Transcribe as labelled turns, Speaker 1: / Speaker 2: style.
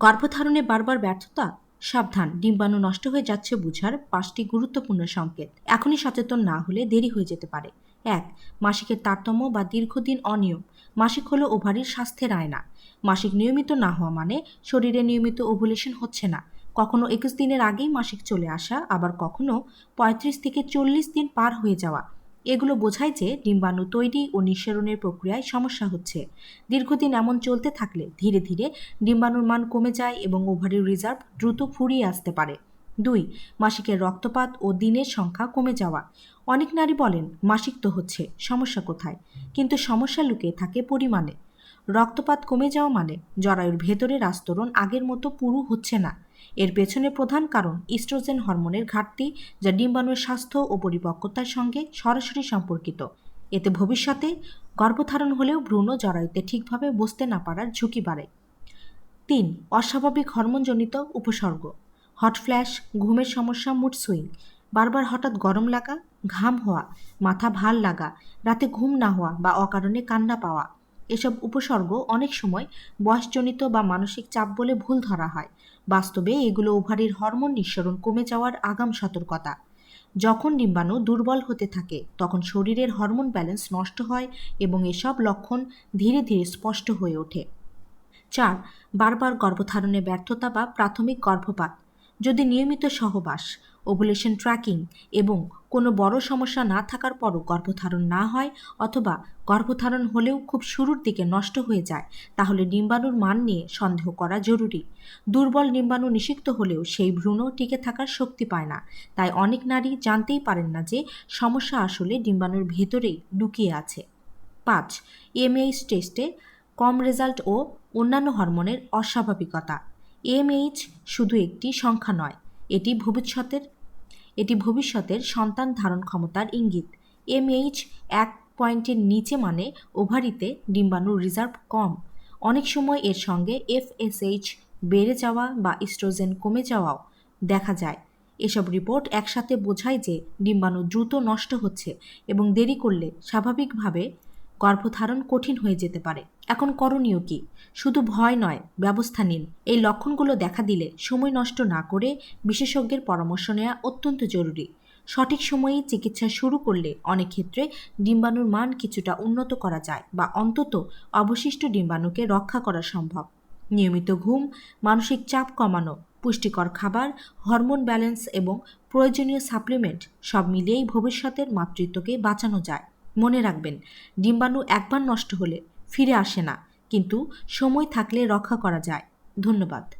Speaker 1: গর্ভধারণে বারবার ব্যর্থতা, সাবধান, ডিম্বাণু নষ্ট হয়ে যাচ্ছে বুঝার পাঁচটি গুরুত্বপূর্ণ সংকেত। এখনই সচেতন না হলে দেরি হয়ে যেতে পারে। এক, মাসিকের তারতম্য বা দীর্ঘদিন অনিয়ম। মাসিক হলো ওভারির স্বাস্থ্যের আয়না। মাসিক নিয়মিত না হওয়া মানে শরীরে নিয়মিত ওভুলেশন হচ্ছে না। কখনো একুশ দিনের আগেই মাসিক চলে আসা, আবার কখনো পঁয়ত্রিশ থেকে চল্লিশ দিন পার হয়ে যাওয়া। এগুলো বোঝায় যে ডিম্বাণু তৈরি ও নিঃসরণের প্রক্রিয়ায় সমস্যা হচ্ছে। দীর্ঘদিন এমন চলতে থাকলে ধীরে ধীরে ডিম্বাণুর মান কমে যায় এবং ওভারের রিজার্ভ দ্রুত ফুরিয়ে আসতে পারে। দুই, মাসিকের রক্তপাত ও দিনের সংখ্যা কমে যাওয়া। অনেক নারী বলেন, মাসিক তো হচ্ছে, সমস্যা কোথায়? কিন্তু সমস্যা লুকে থাকে পরিমাণে। রক্তপাত কমে যাওয়া মানে জরায়ুর ভেতরের আস্তরণ আগের মতো পুরু হচ্ছে না। এর পেছনে প্রধান কারণ ইস্ট্রোজেন হরমোনের ঘাটতি যা ডিম্বাণুর স্বাস্থ্য ও পরিপক্কতার সঙ্গে সরাসরি সম্পর্কিত। এতে ভবিষ্যতে গর্ভধারণ হলেও ভ্রূণ জরায়ুতে ঠিকভাবে বসতে না পারার ঝুঁকি বাড়ে। তিন, অস্বাভাবিক হরমোনজনিত উপসর্গ। হট ফ্ল্যাশ, ঘুমের সমস্যা, মুড সুইং। বারবার হঠাৎ গরম লাগা, ঘাম হওয়া, মাথা ভালো লাগা, রাতে ঘুম না হওয়া বা অকারণে কান্না পাওয়া। এসব উপসর্গ অনেক সময় বয়সজনিত বা মানসিক চাপ বলে ভুল ধরা হয়। বাস্তবে এগুলো ওভারির হরমোন নিঃসরণ কমে যাওয়ার আগাম সতর্কতা। যখন ডিম্বাণু দুর্বল হতে থাকে, তখন শরীরের হরমোন ব্যালেন্স নষ্ট হয় এবং এসব লক্ষণ ধীরে ধীরে স্পষ্ট হয়ে ওঠে। চার, বারবার গর্ভধারণে ব্যর্থতা বা প্রাথমিক গর্ভপাত। যদি নিয়মিত সহবাস ওভুলেশন ট্র্যাকিং এবং কোনো বড় সমস্যা না থাকার পরও গর্ভধারণ না হয় অথবা গর্ভধারণ হলেও খুব শুরুর দিকে নষ্ট হয়ে যায়, তাহলে ডিম্বাণুর মান নিয়ে সন্দেহ করা জরুরি। দুর্বল ডিম্বাণু নিষিক্ত হলেও সেই ভ্রূণ টিকে থাকার শক্তি পায় না। তাই অনেক নারী জানতেই পারেন না যে সমস্যা আসলে ডিম্বাণুর ভেতরেই লুকিয়ে আছে। পাঁচ এমএইচ টেস্টে কম রেজাল্ট ও অন্যান্য হরমোনের অস্বাভাবিকতা। এমএইচ শুধু একটি সংখ্যা নয়, এটি ভবিষ্যতের এটি ভবিষ্যতের সন্তান ধারণ ক্ষমতার ইঙ্গিত। এমএইচ এক পয়েন্টের নিচে মানে ওভারিতে ডিম্বাণুর রিজার্ভ কম। অনেক সময় এর সঙ্গে এফএসএইচ বেড়ে যাওয়া বা ইস্ট্রোজেন কমে যাওয়াও দেখা যায়। এসব রিপোর্ট একসাথে বোঝায় যে ডিম্বাণু দ্রুত নষ্ট হচ্ছে এবং দেরি করলে স্বাভাবিকভাবে গর্ভধারণ কঠিন হয়ে যেতে পারে। এখন করণীয় কি? শুধু ভয় নয়, ব্যবস্থা নিন। এই লক্ষণগুলো দেখা দিলে সময় নষ্ট না করে বিশেষজ্ঞের পরামর্শ নেওয়া অত্যন্ত জরুরি। সঠিক সময়ে চিকিৎসা শুরু করলে অনেক ক্ষেত্রে ডিম্বাণুর মান কিছুটা উন্নত করা যায় বা অন্তত অবশিষ্ট ডিম্বাণুকে রক্ষা করা সম্ভব। নিয়মিত ঘুম, মানসিক চাপ কমানো, পুষ্টিকর খাবার, হরমোন ব্যালেন্স এবং প্রয়োজনীয় সাপ্লিমেন্ট সব মিলিয়েই ভবিষ্যতের মাতৃত্বকে বাঁচানো যায়। মনে রাখবেন, ডিম্বাণু একবার নষ্ট হলে ফিরে আসে না, কিন্তু সময় থাকলে রক্ষা করা যায়। ধন্যবাদ।